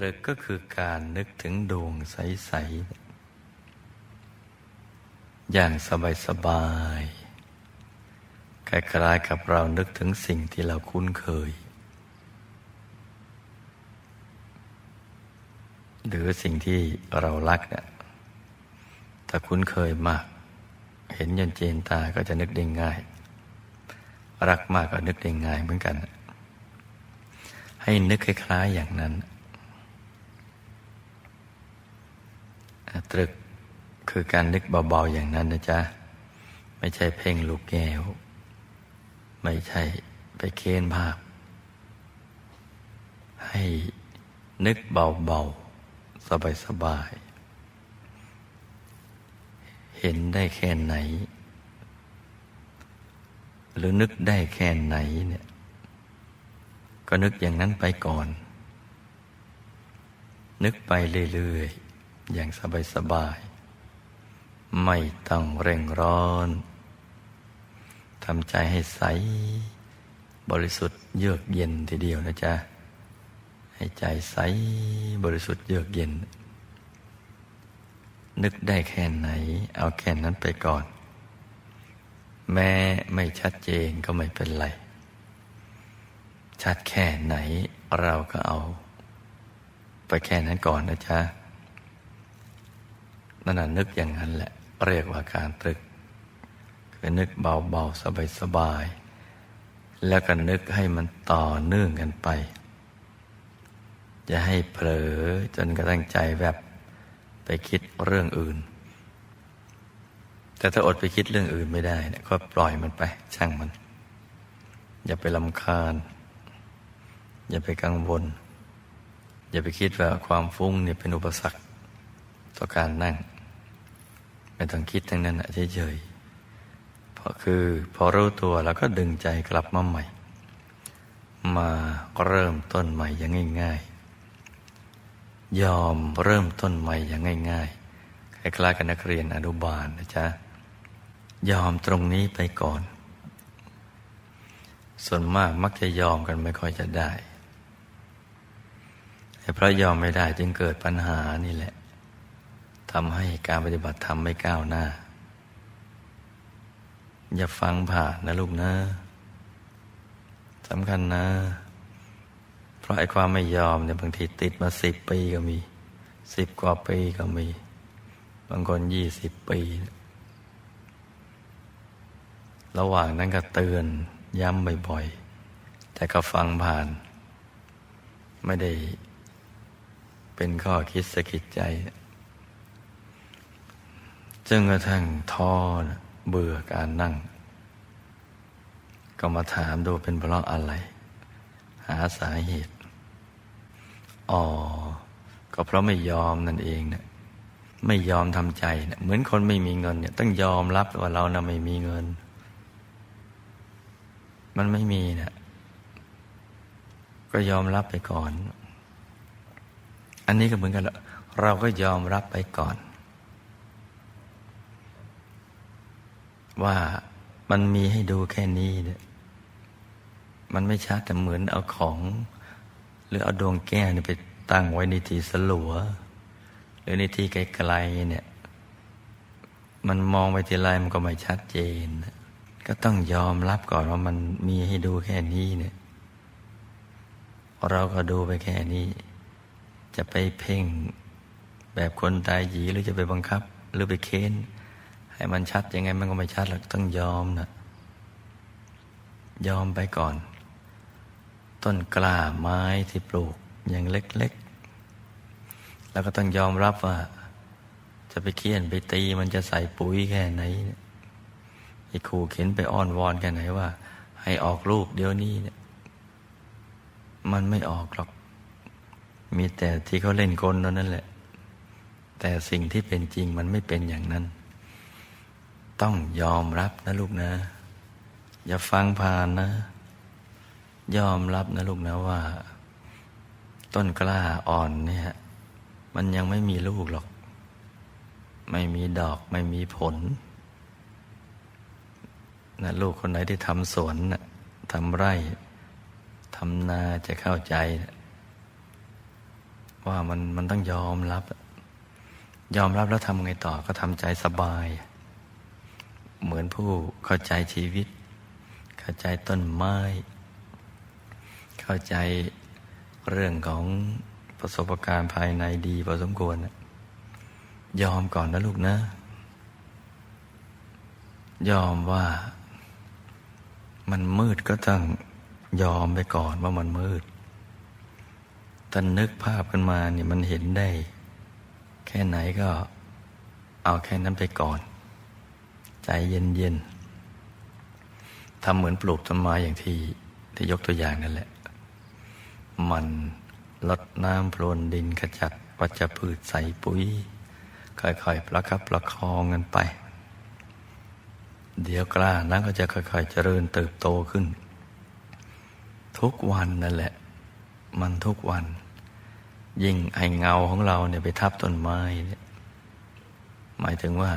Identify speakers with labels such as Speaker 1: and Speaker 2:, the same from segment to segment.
Speaker 1: ตรึกก็คือการนึกถึงดวงใส ๆ อย่างสบายๆคล้ายๆกับเรานึกถึงสิ่งที่เราคุ้นเคย หรือสิ่งที่เรารักเนี่ยถ้าคุ้นเคยมาก เห็นยันเจนตาก็จะนึกได้ง่าย รักมากก็นึกได้ง่ายเหมือนกัน ให้นึกคล้ายๆอย่างนั้น ตรึกคือการนึกเบาๆอย่างนั้นนะจ๊ะ ไม่ใช่เพ่งลูกแก้ว ไม่ใช่ไปเค้นภาพ ให้นึกเบาๆ สบายๆ เห็นได้แค่ไหน หรือนึกได้แค่ไหนเนี่ย ก็นึกอย่างนั้นไปก่อน นึกไปเรื่อยๆ อย่างสบายๆไม่ต้องเร่งร้อนทำใจให้ใส บริสุทธิ์เยือกเย็นทีเดียวนะจ๊ะ ให้ใจใสบริสุทธิ์เยือกเย็น นึกได้แค่ไหน เอาแค่นั้นไปก่อน แม้ไม่ชัดเจนก็ไม่เป็นไร ชัดแค่ไหนเราก็เอา ไปแค่นั้นก่อนนะจ๊ะ นั่นน่ะนึกอย่างนั้นแหละ เรียกว่าการตรึก คือนึกเบาๆ สบายๆ แล้วก็นึกให้มันต่อเนื่องกันไป อย่าให้เผลอจนกระทั่งใจแบบไปคิดเรื่องอื่น แต่ถ้าอดไปคิดเรื่องอื่นไม่ได้นี่ยก็ปล่อยมันไป ช่างมัน อย่าไปลำคาญ อย่าไปกังวล อย่าไปคิดว่าความฟุ้งเนี่ยเป็นอุปสรรค ต่อการนั่ง ไม่ต้องคิดทั้งนั้นอะเฉยๆเพราะคือพอรู้ตัวเราก็ดึงใจกลับมาใหม่ มาเริ่มต้นใหม่อย่างง่าย ๆ ยอมเริ่มต้นใหม่อย่างง่ายๆคล้ายๆกับนักเรียนอนุบาลนะจ๊ะยอมตรงนี้ไปก่อน ส่วนมากมักจะยอมกันไม่ค่อยจะได้เพราะยอมไม่ได้จึงเกิดปัญหานี่แหละ ทำให้การปฏิบัติธรรมไม่ก้าวหน้า อย่าฟังผ่านนะลูกนะสำคัญนะ เพราะไอ้ความไม่ยอมเนี่ยบางทีติดมาสิบปีก็มีสิบกว่าปีก็มี บางคนยี่สิบปี ระหว่างนั้นก็เตือนย้ำบ่อยๆ แต่ก็ฟังผ่าน ไม่ได้เป็นข้อคิดสะกิดใจ จนกระทั่งท้อเบื่อการนั่ง ก็มาถามดูเป็นเพราะอะไร หาสาเหตุ อ๋อ ก็เพราะไม่ยอมนั่นเองเนะไม่ยอมทำใจนะเหมือนคนไม่มีเงินเนี่ย ต้องยอมรับว่าเรานะ่ะไม่มีเงิน มันไม่มีเนะี่ยก็ยอมรับไปก่อน อันนี้ก็เหมือนกันเราก็ยอมรับไปก่อน ว่ามันมีให้ดูแค่นี้เนี่ยมันไม่ชัดแต่เหมือนเอาของ หรือเอาดวงแก้วเนี่ยไปตั้งไว้ในที่สลัว หรือในที่ไกลๆเนี่ย มันมองไปทีไรมันก็ไม่ชัดเจน ก็ต้องยอมรับก่อนว่ามันมีให้ดูแค่นี้เนี่ย เราก็ดูไปแค่นี้ จะไปเพ่งแบบคนตายหยีหรือจะไปบังคับ หรือไปเค้น ให้มันชัดยังไงมันก็ไม่ชัดหรอกต้องยอมนะยอมไปก่อน ต้นกล้าไม้ที่ปลูกอย่างเล็ก ๆ แล้วก็ต้องยอมรับว่า จะไปเคี่ยนไปตีมันจะใส่ปุ๋ยแค่ไหนไอ้ขู่เข็นไปอ้อนวอนแค่ไหนว่า ให้ออกลูกเดี๋ยวนี้เนี่ย มันไม่ออกหรอก มีแต่ที่เขาเล่นกลนั่นแหละ แต่สิ่งที่เป็นจริงมันไม่เป็นอย่างนั้น ต้องยอมรับนะลูกนะ อย่าฟังผ่านนะ ยอมรับนะลูกนะว่า ต้นกล้าอ่อนเนี่ย มันยังไม่มีลูกหรอก ไม่มีดอกไม่มีผลนะลูกคนไหนที่ทำสวนนะทำไร่ทำนาจะเข้าใจนะว่ามันมันต้องยอมรับ ยอมรับแล้วทำไงต่อก็ทำใจสบาย เหมือนผู้เข้าใจชีวิต เข้าใจต้นไม้ เข้าใจเรื่องของประสบการณ์ภายในดีพอสมควรน่ะยอมก่อนนะลูกนะ ยอมว่ามันมืดก็ต้องยอมไปก่อนว่ามันมืดแต่นึกภาพกันมาเนี่ยมันเห็นได้ แค่ไหนก็เอาแค่นั้นไปก่อน ใจเย็นๆทำเหมือนปลูกต้นไม้อย่างที่ที่ยกตัวอย่างนั่นแหละ มันลดน้ำพรวนดินขจัดวัชพืชใส่ปุ๋ย ค่อยๆ ประคับประคองกันไป เดี๋ยวกล้านั้นก็จะค่อยๆ เจริญเติบโตขึ้น ทุกวันนั่นแหละ มันทุกวัน ยิ่งไอเงาของเราเนี่ยไปทับต้นไม้เนี่ยหมายถึงว่า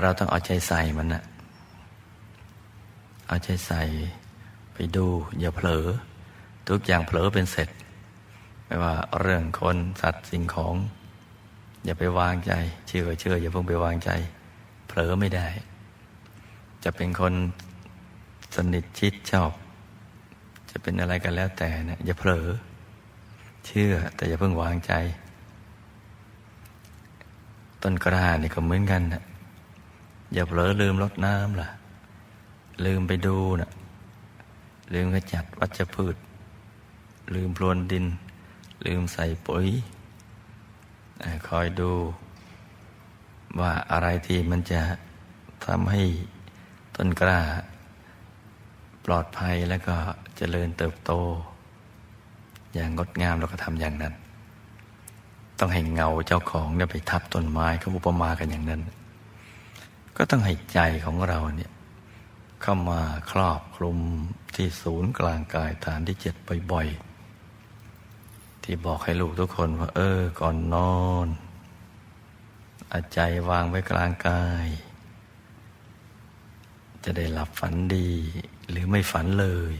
Speaker 1: เราต้องเอาใจใส่มันนะเอาใจใส่ไปดูอย่าเผลอ ทุกอย่างเผลอเป็นเสร็จ ไม่ว่าเรื่องคนสัตว์สิ่งของ อย่าไปวางใจ เชื่อเชื่ออย่าเพิ่งไปวางใจ เผลอไม่ได้ จะเป็นคนสนิทชิดชอบ จะเป็นอะไรกันแล้วแต่นะอย่าเผลอ เชื่อแต่อย่าเพิ่งวางใจ ต้นกระานี่ก็เหมือนกันนะ อย่าเผลอลืมรดน้ำล่ะ ลืมไปดูนะลืมขจัดวัชพืช ลืมพรวนดิน ลืมใส่ปุ๋ย คอยดู ว่าอะไรที่มันจะทำให้ต้นกล้า ปลอดภัยแล้วก็เจริญเติบโต อย่างงดงามเราก็ทำอย่างนั้น ต้องให้เงาเจ้าของเนี่ยไปทับต้นไม้เขาอุปมากันอย่างนั้น ก็ต้องให้ใจของเราเนี่ยเข้ามาครอบคลุมที่ศูนย์กลางกายฐานที่เจ็ดบ่อยๆ ที่บอกให้ลูกทุกคนว่า เออ ก่อนนอนอาใจวางไว้กลางกาย จะได้หลับฝันดี หรือไม่ฝันเลย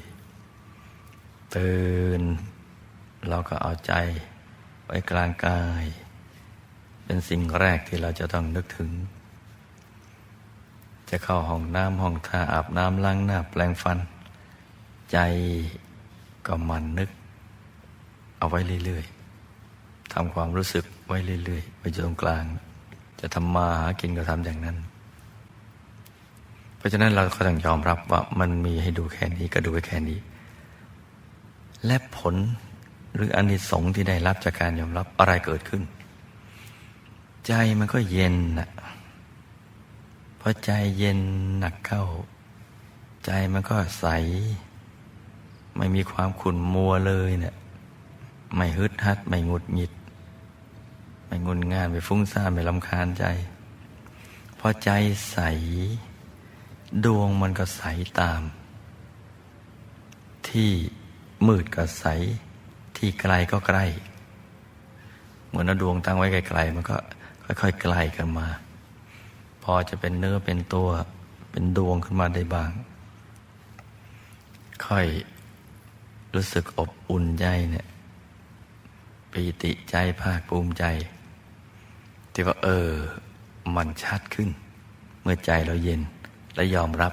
Speaker 1: ตื่นเราก็เอาใจไว้กลางกาย เป็นสิ่งแรกที่เราจะต้องนึกถึง จะเข้าห้องน้ำห้องท่าอาบน้ำล้างหน้าแปลงฟัน ใจก็มันนึก เอาไว้เรื่อยๆทำความรู้สึกไว้เรื่อยๆไปอยู่ตรงกลาง จะทำมาหากินก็ทำอย่างนั้น เพราะฉะนั้นเราก็ต้องยอมรับว่ามันมีให้ดูแค่นี้ก็ดูไว้แค่นี้ และผลหรืออานิสงส์ที่ได้รับจากการยอมรับอะไรเกิดขึ้น ใจมันก็เย็นนะ พอใจเย็นหนักเข้า ใจมันก็ใส ไม่มีความขุ่นมัวเลยเนะี่ยไม่ฮึดฮัด ไม่งุดหงิด ไม่งุนงานไม่ฟุ้งซ่านไม่ลำคาญใจ พอใจใส ดวงมันก็ใสตาม ที่มืดก็ใส ที่ไกลก็ใกล้ เหมือนดวงตั้งไว้ไกลๆมันก็ค่อยๆใกล้กันมา พอจะเป็นเนื้อเป็นตัว เป็นดวงขึ้นมาได้บ้าง ค่อยรู้สึกอบอุ่นใจเนี่ยปีติใจภาคภูมิใจ ที่ว่าเออ มันชัดขึ้น เมื่อใจเราเย็นและยอมรับ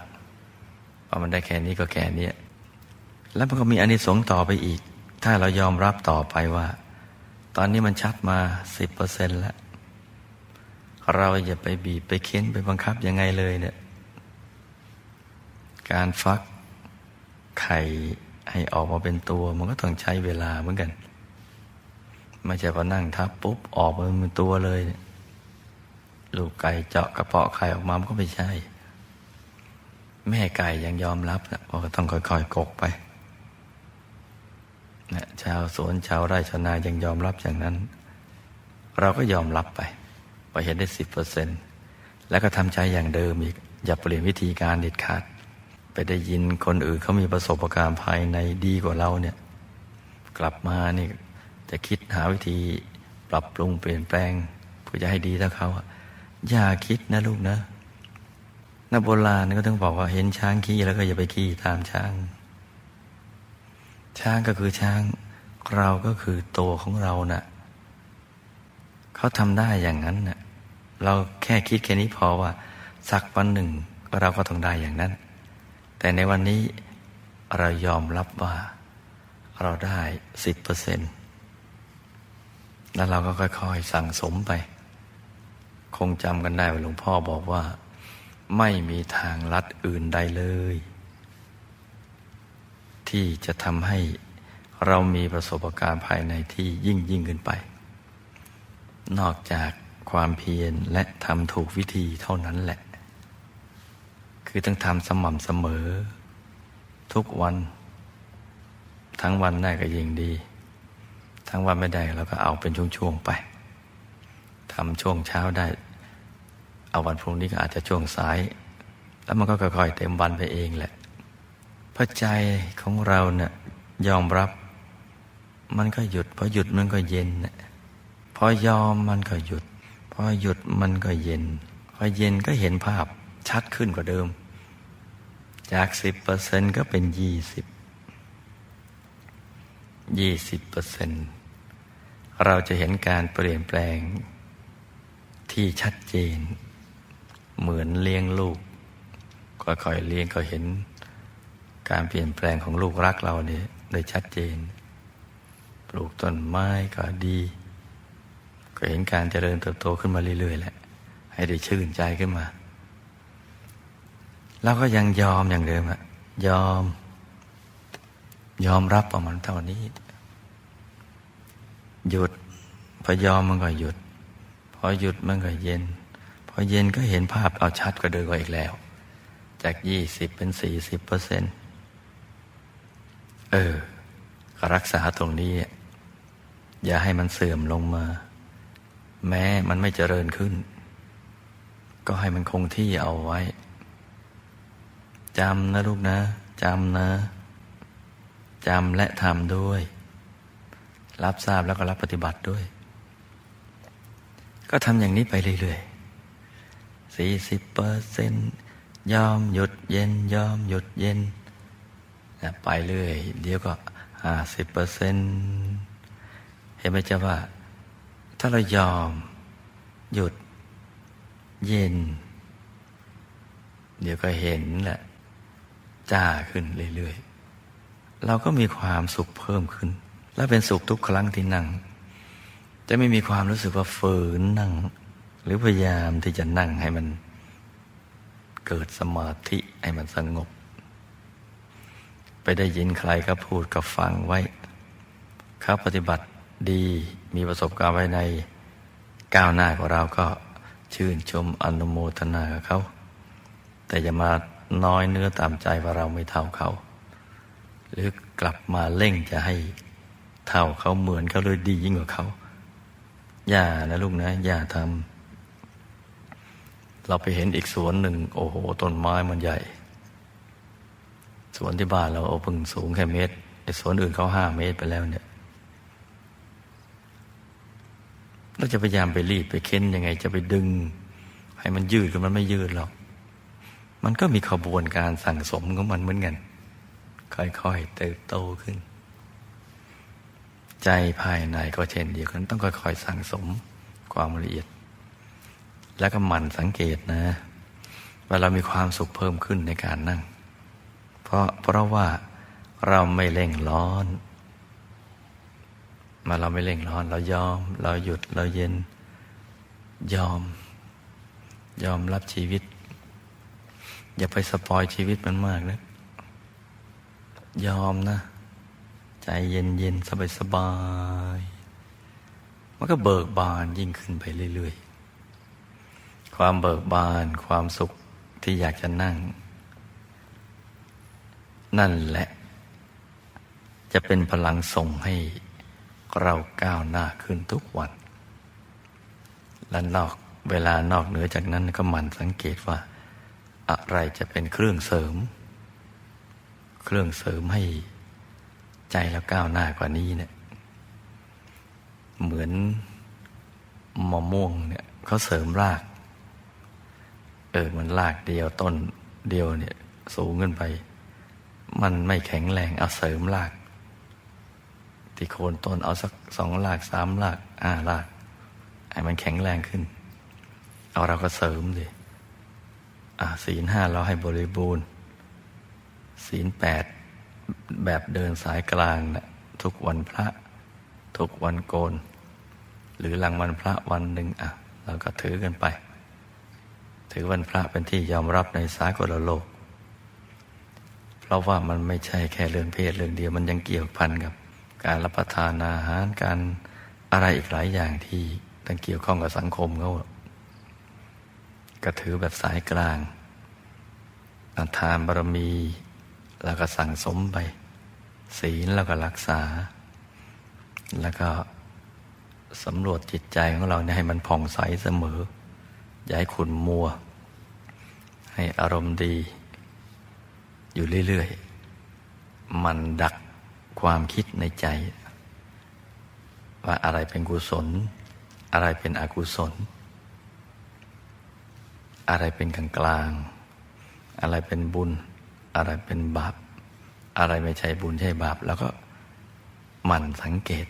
Speaker 1: ว่ามันได้แค่นี้ก็แค่นี้แล้วมันก็มีอานิสงส์ต่อไปอีก ถ้าเรายอมรับต่อไปว่า ตอนนี้มันชัดมาสิบเปอร์เซ็นต์แล้ว เราอย่าไปบีบไปเค้นไปบังคับยังไงเลยเนี่ย การฟักไข่ให้ออกมาเป็นตัว มันก็ต้องใช้เวลาเหมือนกัน ไม่ใช่พอนั่งทับปุ๊บออกมาเป็นตัวเลย ลูกไก่เจาะกระเพาะไข่ออกมามันก็ไม่ใช่ แม่ไก่ยังยอมรับนะว่าต้องค่อยๆกกไปนะชาวสวนชาวไร่ชาวนายังยอมรับอย่างนั้น เราก็ยอมรับไป ไปเห็นได้สิบเปอร์เซ็นแล้วก็ทำใจอย่างเดิมอีก อย่าเปลี่ยนวิธีการเด็ดขาด ไปได้ยินคนอื่นเขามีประสบการณ์ภายในดีกว่าเราเนี่ย กลับมานี่จะคิดหาวิธีปรับปรุงเปลี่ยนแปลงเพื่อจะให้ดีเท่าเขาอย่าคิดนะลูกนะนักโบราณก็ต้องบอกว่าเห็นช้างขี้แล้วก็อย่าไปขี้ตามช้าง ช้างก็คือช้าง เราก็คือตัวของเรานะ่ะ เขาทำได้อย่างนั้นเน่ะเราแค่คิดแค่นี้พอว่าสักวันหนึ่งเราก็ต้องได้อย่างนั้น แต่ในวันนี้เรายอมรับว่าเราได้สิบเปอร์เซ็นต์แล้วเราก็ค่อยๆสั่งสมไป คงจำกันได้ว่าหลวงพ่อบอกว่า ไม่มีทางลัดอื่นใดเลย ที่จะทำให้เรามีประสบการณ์ภายในที่ยิ่งยิ่งขึ้นไป นอกจากความเพียรและทำถูกวิธีเท่านั้นแหละ คือต้องทำสม่ำเสมอ ทุกวัน ทั้งวันได้ก็ยิ่งดี ทั้งวันไม่ได้เราก็เอาเป็นช่วงๆไปทำช่วงเช้าได้ เอาวันพรุ่งนี้ก็อาจจะช่วงสาย แล้วมันก็ค่อยๆเต็มวันไปเองแหละพระใจของเราเนี่ยยอมรับ มันก็หยุดพอหยุดมันก็เย็นน่ะ อยอมมันก็หยุด พอหยุดมันก็เย็น พอเย็นก็เห็นภาพชัดขึ้นกว่าเดิม จากสิบเปอร์เซ็นก็เป็นยี่สิบยี่สิบเปอร์เซ็นเราจะเห็นการเปลี่ยนแปลงที่ชัดเจน เหมือนเลี้ยงลูกค่อยๆเลี้ยงก็เห็นการเปลี่ยนแปลงของลูกรักเราเนี่ยได้ชัดเจน ปลูกต้นไม้ก็ดี ก็เห็นการเจริญเติบโตขึ้นมาเรื่อยๆแหละ ให้ได้ชื่นใจขึ้นมาเราก็ยังยอมอย่างเดิมอะยอม ยอมรับประมาณเท่านี้ หยุด พอยอมมันก็หยุด พอหยุดมันก็เย็น พอเย็นก็เห็นภาพเอาชัดก็เดินกว่าอีกแล้ว จากยี่สิบเป็นสี่สิบเปอร์เซ็นต์เออก็รักษาตรงนี้ อย่าให้มันเสื่อมลงมา แม้มันไม่เจริญขึ้น ก็ให้มันคงที่เอาไว้จำนะลูกนะจำนะจำและทำด้วย รับทราบแล้วก็รับปฏิบัติด้วย ก็ทำอย่างนี้ไปเรื่อยๆสี่สิบเปอร์เซ็นยอมหยุดเย็น ยอมหยุดเย็น ไปเรื่อย เดี๋ยวก็ห้าสิบเปอร์เซ็นเห็นไหมจ๊ะว่า ถ้าเรายอม หยุด เย็น เดี๋ยวก็เห็นแหละ จ้าขึ้นเรื่อยๆ เราก็มีความสุขเพิ่มขึ้น และเป็นสุขทุกครั้งที่นั่ง จะไม่มีความรู้สึกว่าฝืนนั่ง หรือพยายามที่จะนั่งให้มัน เกิดสมาธิให้มันสงบ ไปได้ยินใครก็พูดก็ฟังไว้เขาปฏิบัติ ดีมีประสบการณ์ไว้ในก้าวหน้ากว่าเราก็ชื่นชมอนุโมทนากับเขา แต่อย่ามาน้อยเนื้อตามใจว่าเราไม่เท่าเขา หรือกลับมาเร่งจะให้เท่าเขาเหมือนเขาเลยดียิ่งกว่าเขา อย่านะลูกนะ อย่าทำเราไปเห็นอีกสวนหนึ่ง โอ้โหต้นไม้มันใหญ่ สวนที่บ้านเราเอาพึ่งสูงแค่เมตรไอ้สวนอื่นเขาห้าเมตรไปแล้วเนี่ย เราจะพยายามไปรีบไปเค้นยังไง จะไปดึง ให้มันยืดกันมันไม่ยืดหรอก มันก็มีขบวนการสั่งสมของมันเหมือนกัน ค่อยๆเติบโตขึ้น ใจภายในก็เช่นเดียวกันต้องค่อยๆสั่งสมความละเอียด แล้วก็หมั่นสังเกตนะว่าเรามีความสุขเพิ่มขึ้นในการนั่ง เพราะเพราะว่าเราไม่เร่งร้อน มาเราไม่เร่งร้อน เรายอม เราหยุดเราเย็น ยอม ยอมรับชีวิต อย่าไปสปอยชีวิตมันมากนะยอมนะ ใจเย็นเย็นสบายสบาย มันก็เบิกบานยิ่งขึ้นไปเรื่อยๆ ความเบิกบานความสุขที่อยากจะนั่ง นั่นแหละ จะเป็นพลังส่งให้ เราก้าวหน้าขึ้นทุกวัน และนอกเวลานอกเหนือจากนั้นก็หมั่นสังเกตว่า อะไรจะเป็นเครื่องเสริม เครื่องเสริมให้ใจเราก้าวหน้ากว่านี้เนี่ย เหมือนมะม่วงเนี่ยเขาเสริมราก เออมันรากเดียวต้นเดียวเนี่ย สูงขึ้นไป มันไม่แข็งแรงเอาเสริมราก ที่โคนต้นเอาสักสองรากสามรากห้ารากให้มันแข็งแรงขึ้น เอาเราก็เสริมดิอะศีลห้าเราให้บริบูรณ์ ศีลแปดแบบเดินสายกลางนะทุกวันพระ ทุกวันโกน หรือหลังวันพระวันหนึ่งอะ เราก็ถือกันไป ถือวันพระเป็นที่ยอมรับในสากลโลก เพราะว่ามันไม่ใช่แค่เรื่องเพศเรื่องเดียวมันยังเกี่ยวพันกับ การรับประทานอาหารการอะไรอีกหลายอย่างที่ต้องเกี่ยวข้องกับสังคมเขาก็ถือแบบสายกลางทานบารมี แล้วก็สั่งสมไป ศีลแล้วก็รักษา แล้วก็สำรวจจิตใจของเราเนี่ยให้มันผ่องใสเสมอ อย่าให้ขุนมัว ให้อารมณ์ดี อยู่เรื่อยๆ มันดัก ความคิดในใจ ว่าอะไรเป็นกุศล อะไรเป็นอกุศล อะไรเป็นกลางกลาง อะไรเป็นบุญ อะไรเป็นบาป อะไรไม่ใช่บุญใช่บาป แล้วก็หมั่นสังเกต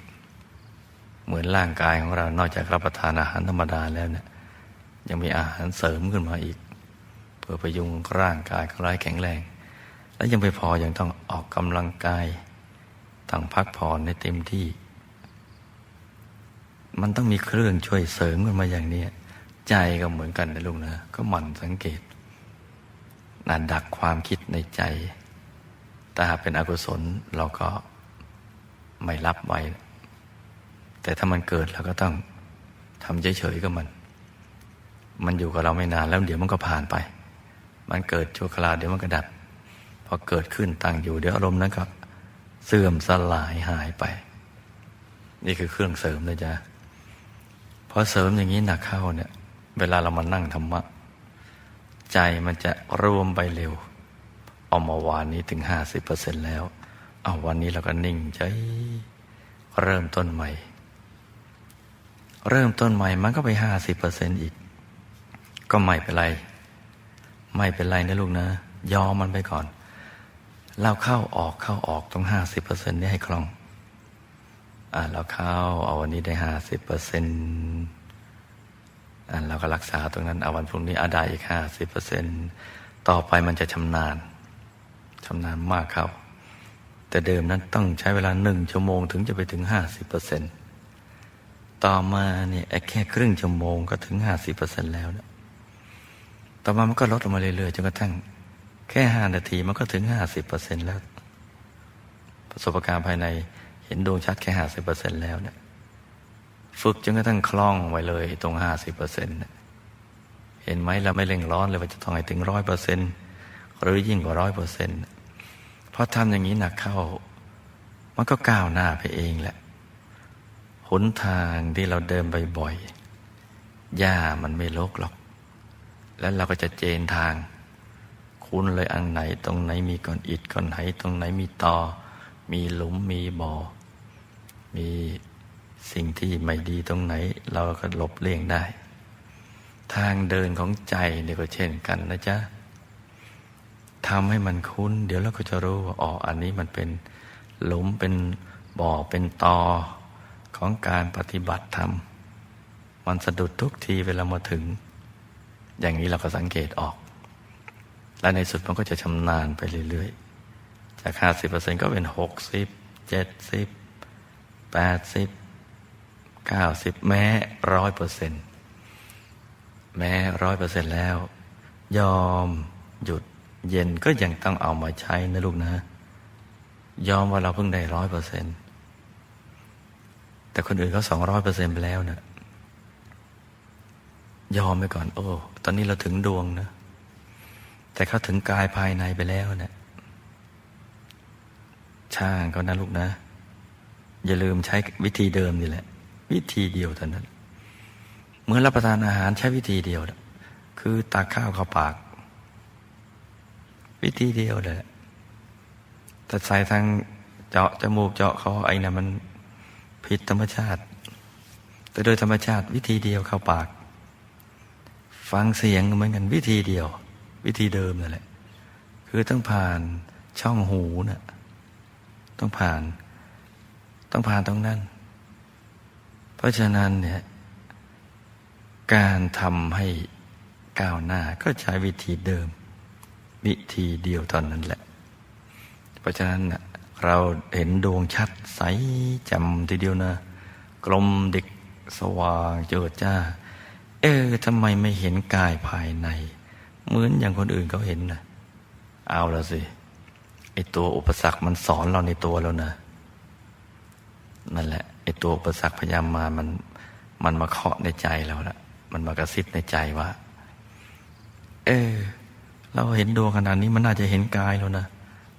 Speaker 1: เหมือนร่างกายของเรา นอกจากรับประทานอาหารธรรมดาแล้วเนี่ยยังมีอาหารเสริมขึ้นมาอีก เพื่อพยุงร่างกายของเราให้แข็งแรง และยังไม่พอยังต้องออกกำลังกาย ต้องพักผ่อนในเต็มที่ มันต้องมีเครื่องช่วยเสริมกันมาอย่างนี้ใจก็เหมือนกันนะลุงนะ ก็หมั่นสังเกตนันดักความคิดในใจแต่หากเป็นอกุศลเราก็ไม่รับไว้ แต่ถ้ามันเกิดเราก็ต้องทำเฉยๆกับมัน มันอยู่กับเราไม่นานแล้วเดี๋ยวมันก็ผ่านไป มันเกิดชั่วคราวเดี๋ยวมันก็ดับ พอเกิดขึ้นตั้งอยู่เดี๋ยวอารมณ์นั้นก็ เสื่อมสลายหายไป นี่คือเครื่องเสริมนะจ๊ะพอเสริมอย่างนี้หนักเข้าเนี่ย เวลาเรามานั่งธรรมะ ใจมันจะรวมไปเร็ว เอามาวานนี้ถึงห้าสิบเปอร์เซ็นแล้ว เอาวันนี้เราก็นิ่งใจ เริ่มต้นใหม่ เริ่มต้นใหม่มันก็ไปห้าสิบเปอร์เซ็นอีก ก็ไม่เป็นไร ไม่เป็นไรนะลูกนะ ยอมมันไปก่อน เราเข้าออกเข้าออกตรงห้าสิบเปอร์เซ็นต์นี่ให้คล่อง อ่าเราเข้าเอาวันนี้ได้ห้าสิบเปอร์เซ็นต์อ่าเราก็รักษาตรงนั้นเอาวันพรุ่งนี้อาได้อีกห้าสิบเปอร์เซ็นต์ต่อไปมันจะชำนาญชำนาญมากเข้าแต่เดิมนั้นต้องใช้เวลาหนึ่งชั่วโมงถึงจะไปถึงห้าสิบเปอร์เซ็นต์ต่อมาเนี่ยแค่ครึ่งชั่วโมงก็ถึงห้าสิบเปอร์เซ็นต์แล้วนะต่อมามันก็ลดลงมาเรื่อยๆจนกระทั่ง แค่ห้านาทีมันก็ถึงห้าสิบเปอร์เซ็นแล้ว ประสบการณ์ภายในเห็นดวงชัดแค่ห้าสิบเปอร์เซ็นแล้วเนี่ย ฝึกจนกระทั่งคล่องไว้เลยตรงห้าสิบเปอร์เซ็นต์เห็นไหมเราไม่เร่งร้อนเลยว่าจะต้องให้ถึงร้อยเปอร์เซ็นหรือยิ่งกว่าร้อยเปอร์เซ็นต์เพราะทำอย่างนี้หนักเข้า มันก็ก้าวหน้าไปเองแหละหนทางที่เราเดินบ่อยๆหญ้ามันไม่ลกหรอก แล้วเราก็จะเจนทาง คุ้นเลยอันไหน ตรงไหนมีก้อนอิฐก้อนไหตรงไหนมีตอ มีหลุมมีบ่อ มีสิ่งที่ไม่ดีตรงไหน เราก็หลบเลี่ยงได้ ทางเดินของใจเนี่ยก็เช่นกันนะจ๊ะทำให้มันคุ้น เดี๋ยวเราก็จะรู้ว่าอ๋ออันนี้มันเป็นหลุมเป็นบ่อเป็นตอของการปฏิบัติธรรม มันสะดุดทุกทีเวลามาถึง อย่างนี้เราก็สังเกตออก และในสุดมันก็จะชำนาญไปเรื่อยๆ จากห้าสิบเปอร์เซ็นก็เป็นหกสิบเจ็ดสิบแปดสิบเก้าสิบแม้ร้อยเปอร์เซ็นแม้ร้อยเปอร์เซ็นแล้ว ยอมหยุดเย็นก็ยังต้องเอามาใช้นะลูกนะ ยอมว่าเราเพิ่งได้ร้อยเปอร์เซ็นแต่คนอื่นเขาสองร้อยเปอร์เซ็นไปแล้วนะยอมไปก่อน โอ้ ตอนนี้เราถึงดวงนะ แต่เขาถึงกายภายในไปแล้วเนะี่ยช่างเขานะลูกนะ อย่าลืมใช้วิธีเดิมนี่แหละ วิธีเดียวเท่านั้นเมื่อรับประทานอาหารใช้วิธีเดียวคือตักข้าวเข้าปาก วิธีเดียวเลยแต่ใส่ทางเจาะจมูกเจาะคอไอ้นะ่ะมันผิดธรรมชาติ แต่โดยธรรมชาติวิธีเดียวเข้าปาก ฟังเสียงเหมือนกันวิธีเดียว วิธีเดิมนั่นแหละ คือต้องผ่านช่องหูนะ่ะต้องผ่าน ต้องผ่านตรงนั้น เพราะฉะนั้นเนี่ยการทำให้ก้าวหน้าก็ใช้วิธีเดิม วิธีเดียวเท่านั้นแหละ เพราะฉะนั้นนะเราเห็นดวงชัดใสจำทีเดียวนะ กลมเด็กสว่างเจิดจ้า เออทำไมไม่เห็นกายภายใน เหมือนอย่างคนอื่นเขาเห็นนะเอาแล้วสิไอตัวอุปสรรคมันสอนเราในตัวแล้วนะนั่นแหละไอตัวอุปสรรคพยายามมามันมันมาเคาะในใจเราละมันมากระซิบในใจว่า เออ เราเห็นดวงขนาดนี้มันน่าจะเห็นกายแล้วนะ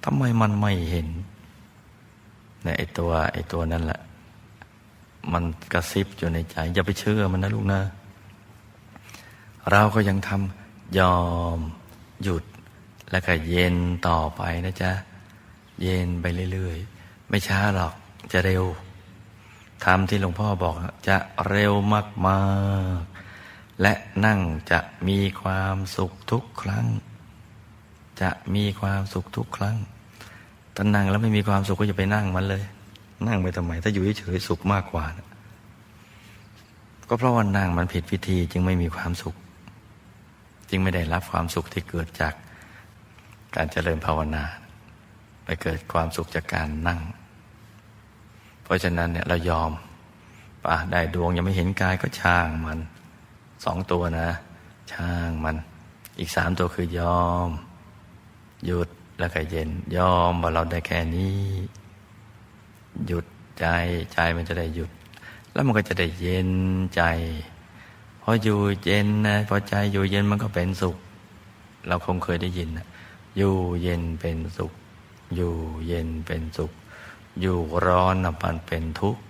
Speaker 1: ทำไมมันไม่เห็นเนี่ยไอตัว ไอตัวนั่นแหละ มันกระซิบอยู่ในใจ อย่าไปเชื่อมันนะลูกนะ เราก็ยังทำ ยอม หยุดแล้วก็เย็นต่อไปนะจ๊ะ เย็นไปเรื่อยๆ ไม่ช้าหรอกจะเร็วทำที่หลวงพ่อบอกจะเร็วมากๆ และนั่งจะมีความสุขทุกครั้ง จะมีความสุขทุกครั้งถ้านั่งแล้วไม่มีความสุขก็อย่าไปนั่งมันเลย นั่งไปทำไม ถ้าอยู่เฉยๆสุขมากกว่านะก็เพราะว่านั่งมันผิดวิธีจึงไม่มีความสุข จึงไม่ได้รับความสุขที่เกิดจากการเจริญภาวนา ไปเกิดความสุขจากการนั่ง เพราะฉะนั้นเนี่ยเรายอมป่ะได้ดวงยังไม่เห็นกายก็ช่างมันสองตัวนะ ช่างมัน อีกสามตัวคือยอม หยุดแล้วก็เย็น ยอมว่าเราได้แค่นี้ หยุดใจใจมันจะได้หยุด แล้วมันก็จะได้เย็นใจ พออยู่เย็นนะพอใจอยู่เย็นมันก็เป็นสุข เราคงเคยได้ยินนะอยู่เย็นเป็นสุข อยู่เย็นเป็นสุข อยู่ร้อนนะมันเป็นทุกข์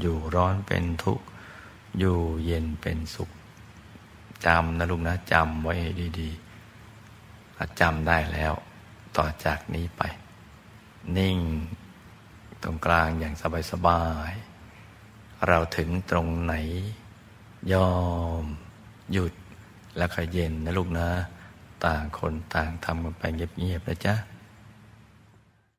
Speaker 1: อยู่ร้อนเป็นทุกข์ อยู่เย็นเป็นสุขจำนะลูกนะจำไว้ดีๆถ้าจำได้แล้ว ต่อจากนี้ไป นิ่งตรงกลางอย่างสบายๆเราถึงตรงไหน ยอม หยุดแล้วก็เย็นนะลูกนะ ต่างคนต่างทำกันไปเงียบๆนะจ๊ะ